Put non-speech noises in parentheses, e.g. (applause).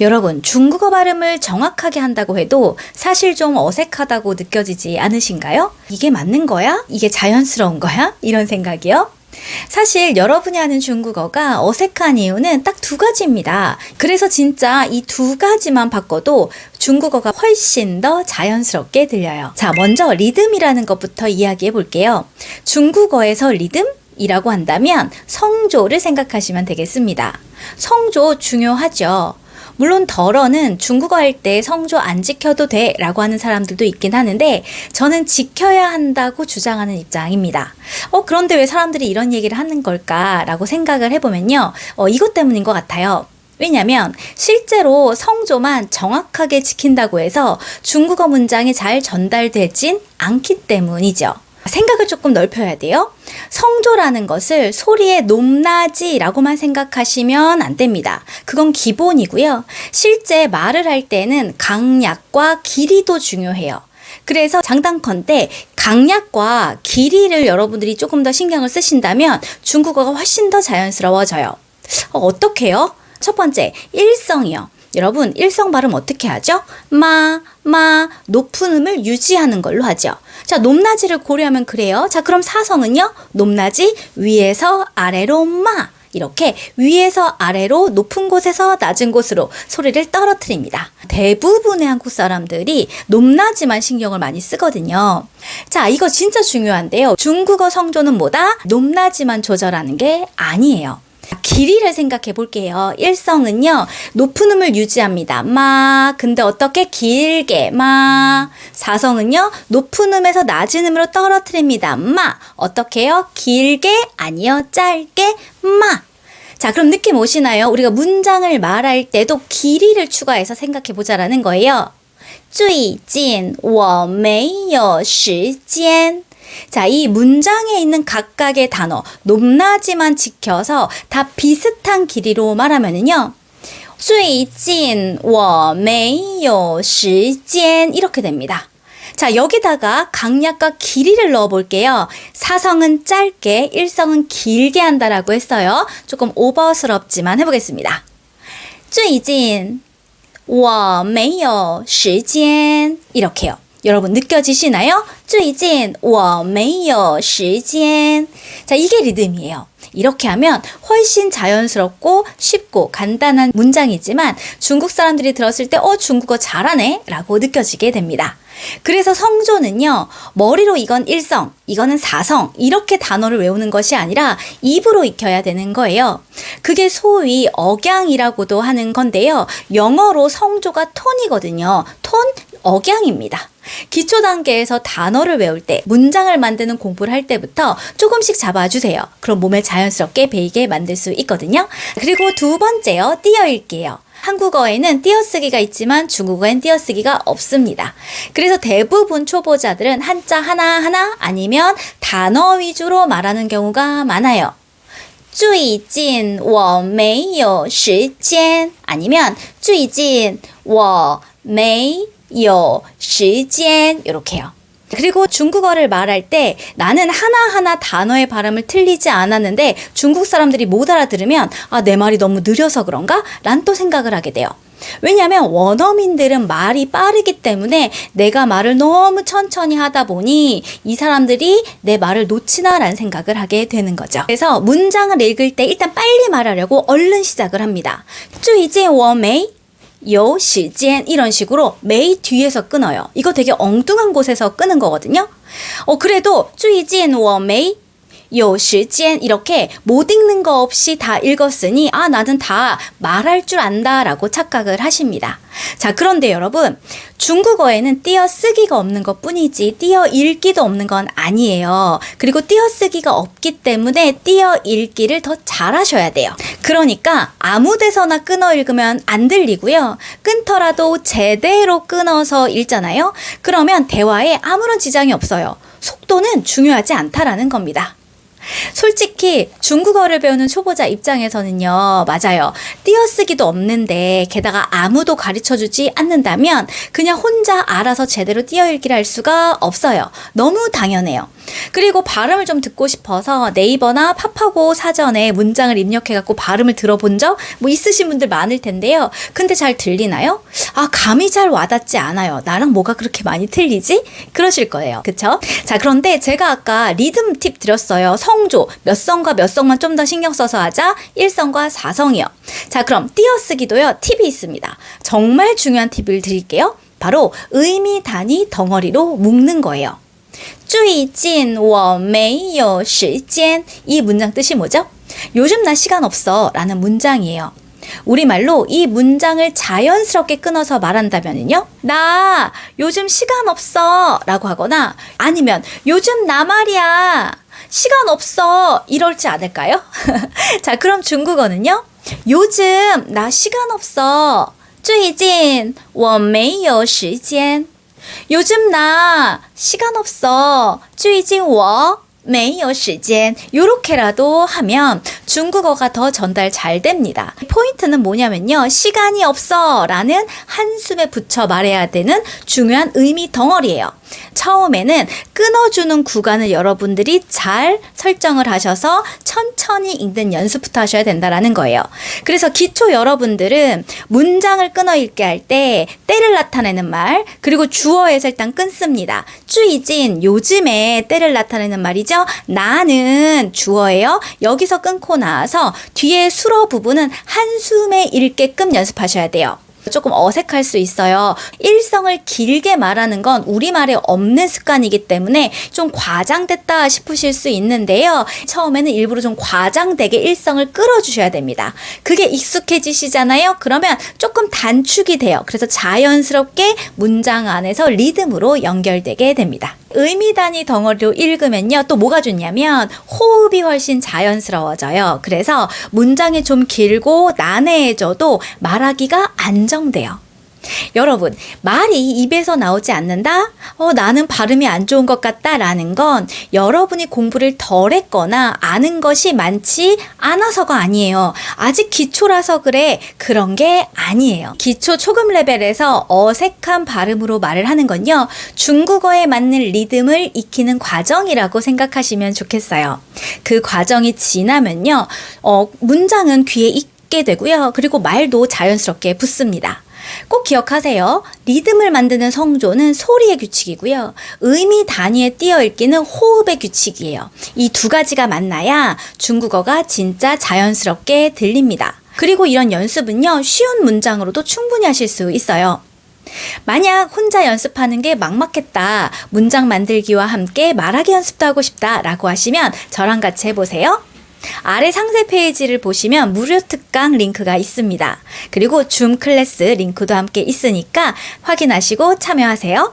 여러분, 중국어 발음을 정확하게 한다고 해도 사실 좀 어색하다고 느껴지지 않으신가요? 이게 맞는 거야? 이게 자연스러운 거야? 이런 생각이요? 사실 여러분이 하는 중국어가 어색한 이유는 딱 두 가지입니다. 그래서 진짜 이 두 가지만 바꿔도 중국어가 훨씬 더 자연스럽게 들려요. 자, 먼저 리듬이라는 것부터 이야기해 볼게요. 중국어에서 리듬? 이라고 한다면 성조를 생각하시면 되겠습니다. 성조 중요하죠. 물론 덜어는 중국어 할 때 성조 안 지켜도 돼 라고 하는 사람들도 있긴 하는데 저는 지켜야 한다고 주장하는 입장입니다. 어, 그런데 왜 사람들이 이런 얘기를 하는 걸까 라고 생각을 해보면요. 어, 이것 때문인 것 같아요. 왜냐면 실제로 성조만 정확하게 지킨다고 해서 중국어 문장이 잘 전달되진 않기 때문이죠. 생각을 조금 넓혀야 돼요. 성조라는 것을 소리의 높낮이라고만 생각하시면 안 됩니다. 그건 기본이고요. 실제 말을 할 때는 강약과 길이도 중요해요. 그래서 장단컨대 강약과 길이를 여러분들이 조금 더 신경을 쓰신다면 중국어가 훨씬 더 자연스러워져요. 어, 어떻게요? 첫 번째, 일성이요. 여러분, 일성 발음 어떻게 하죠? 마, 마, 높은 음을 유지하는 걸로 하죠. 자, 높낮이를 고려하면 그래요. 자, 그럼 사성은요? 높낮이 위에서 아래로 마. 이렇게 위에서 아래로 높은 곳에서 낮은 곳으로 소리를 떨어뜨립니다. 대부분의 한국 사람들이 높낮이만 신경을 많이 쓰거든요. 자, 이거 진짜 중요한데요. 중국어 성조는 뭐다? 높낮이만 조절하는 게 아니에요. 길이를 생각해 볼게요. 일성은요, 높은 음을 유지합니다. 마. 근데 어떻게 길게, 마. 사성은요, 높은 음에서 낮은 음으로 떨어뜨립니다. 마. 어떻게요? 길게, 아니요, 짧게, 마. 자, 그럼 느낌 오시나요? 우리가 문장을 말할 때도 길이를 추가해서 생각해 보자라는 거예요. 最近我没有时间 자, 이 문장에 있는 각각의 단어, 높낮이만 지켜서 다 비슷한 길이로 말하면은요. 最近我没有时间 이렇게 됩니다. 자, 여기다가 강약과 길이를 넣어 볼게요. 사성은 짧게, 일성은 길게 한다라고 했어요. 조금 오버스럽지만 해보겠습니다. 最近我没有时间 이렇게요. 여러분 느껴지시나요? 最近我没有时间. 자, 이게 리듬이에요. 이렇게 하면 훨씬 자연스럽고 쉽고 간단한 문장이지만 중국 사람들이 들었을 때, 어, 중국어 잘하네? 라고 느껴지게 됩니다. 그래서 성조는요, 머리로 이건 일성, 이거는 사성, 이렇게 단어를 외우는 것이 아니라 입으로 익혀야 되는 거예요. 그게 소위 억양이라고도 하는 건데요. 영어로 성조가 톤이거든요. 톤, 억양입니다. 기초 단계에서 단어를 외울 때, 문장을 만드는 공부를 할 때부터 조금씩 잡아주세요. 그럼 몸에 자연스럽게 배이게 만들 수 있거든요. 그리고 두 번째요, 띄어읽기예요. 한국어에는 띄어쓰기가 있지만 중국어엔 띄어쓰기가 없습니다. 그래서 대부분 초보자들은 한자 하나하나 아니면 단어 위주로 말하는 경우가 많아요. 最近我没有时间 아니면 最近我没 요, 시간 이렇게요. 그리고 중국어를 말할 때 나는 하나하나 단어의 발음을 틀리지 않았는데 중국 사람들이 못 알아들으면 아, 내 말이 너무 느려서 그런가? 란 또 생각을 하게 돼요. 왜냐하면 원어민들은 말이 빠르기 때문에 내가 말을 너무 천천히 하다 보니 이 사람들이 내 말을 놓치나라는 생각을 하게 되는 거죠. 그래서 문장을 읽을 때 일단 빨리 말하려고 얼른 시작을 합니다. 쭈이제 워메이 요 시젠 이런 식으로 메이 뒤에서 끊어요. 이거 되게 엉뚱한 곳에서 끄는 거거든요. 어 그래도 주이진 워 메이 요时间 이렇게 못 읽는 거 없이 다 읽었으니 아 나는 다 말할 줄 안다라고 착각을 하십니다. 자 그런데 여러분 중국어에는 띄어쓰기가 없는 것뿐이지 띄어읽기도 없는 건 아니에요. 그리고 띄어쓰기가 없기 때문에 띄어읽기를 더 잘하셔야 돼요. 그러니까 아무 데서나 끊어 읽으면 안 들리고요. 끊더라도 제대로 끊어서 읽잖아요. 그러면 대화에 아무런 지장이 없어요. 속도는 중요하지 않다라는 겁니다. 솔직히 중국어를 배우는 초보자 입장에서는요, 맞아요. 띄어쓰기도 없는데, 게다가 아무도 가르쳐 주지 않는다면, 그냥 혼자 알아서 제대로 띄어 읽기를 할 수가 없어요. 너무 당연해요. 그리고 발음을 좀 듣고 싶어서 네이버나 팝하고 사전에 문장을 입력해갖고 발음을 들어본 적 뭐 있으신 분들 많을 텐데요. 근데 잘 들리나요? 아, 감이 잘 와닿지 않아요. 나랑 뭐가 그렇게 많이 틀리지? 그러실 거예요. 그쵸? 자, 그런데 제가 아까 리듬 팁 드렸어요. 성조. 몇 성과 몇 성만 좀 더 신경 써서 하자. 1성과 4성이요. 자, 그럼 띄어쓰기도요. 팁이 있습니다. 정말 중요한 팁을 드릴게요. 바로 의미 단위 덩어리로 묶는 거예요. 最近我没有时间. 이 문장 뜻이 뭐죠? 요즘 나 시간 없어 라는 문장이에요. 우리말로 이 문장을 자연스럽게 끊어서 말한다면요. 나 요즘 시간 없어 라고 하거나 아니면 요즘 나 말이야. 시간 없어. 이럴지 않을까요? (laughs) 자, 그럼 중국어는요. 요즘 나 시간 없어. 最近我没有时间. 요즘 나 시간 없어. 最近我没有时间. 요렇게라도 하면 중국어가 더 전달 잘 됩니다. 포인트는 뭐냐면요. 시간이 없어 라는 한숨에 붙여 말해야 되는 중요한 의미 덩어리예요. 처음에는 끊어주는 구간을 여러분들이 잘 설정을 하셔서 천천히 읽는 연습부터 하셔야 된다라는 거예요. 그래서 기초 여러분들은 문장을 끊어 읽게 할 때 때를 나타내는 말 그리고 주어에서 일단 끊습니다. 쭈이진 요즘에 때를 나타내는 말이죠. 나는 주어예요. 여기서 끊고 나서 뒤에 수로 부분은 한숨에 읽게끔 연습하셔야 돼요. 조금 어색할 수 있어요. 일성을 길게 말하는 건 우리말에 없는 습관이기 때문에 좀 과장됐다 싶으실 수 있는데요. 처음에는 일부러 좀 과장되게 일성을 끌어주셔야 됩니다. 그게 익숙해지시잖아요. 그러면 조금 단축이 돼요. 그래서 자연스럽게 문장 안에서 리듬으로 연결되게 됩니다. 의미 단위 덩어리로 읽으면요. 또 뭐가 좋냐면 호흡이 훨씬 자연스러워져요. 그래서 문장이 좀 길고 난해해져도 말하기가 안정돼요. 여러분, 말이 입에서 나오지 않는다? 어, 나는 발음이 안 좋은 것 같다. 라는 건 여러분이 공부를 덜 했거나 아는 것이 많지 않아서가 아니에요. 아직 기초라서 그래. 그런 게 아니에요. 기초 초급 레벨에서 어색한 발음으로 말을 하는 건요. 중국어에 맞는 리듬을 익히는 과정이라고 생각하시면 좋겠어요. 그 과정이 지나면요. 어, 문장은 귀에 익게 되고요. 그리고 말도 자연스럽게 붙습니다. 꼭 기억하세요. 리듬을 만드는 성조는 소리의 규칙이고요. 의미 단위에 띄어 읽기는 호흡의 규칙이에요. 이 두 가지가 만나야 중국어가 진짜 자연스럽게 들립니다. 그리고 이런 연습은요, 쉬운 문장으로도 충분히 하실 수 있어요. 만약 혼자 연습하는 게 막막했다, 문장 만들기와 함께 말하기 연습도 하고 싶다 라고 하시면 저랑 같이 해보세요. 아래 상세 페이지를 보시면 무료 특강 링크가 있습니다. 그리고 줌 클래스 링크도 함께 있으니까 확인하시고 참여하세요.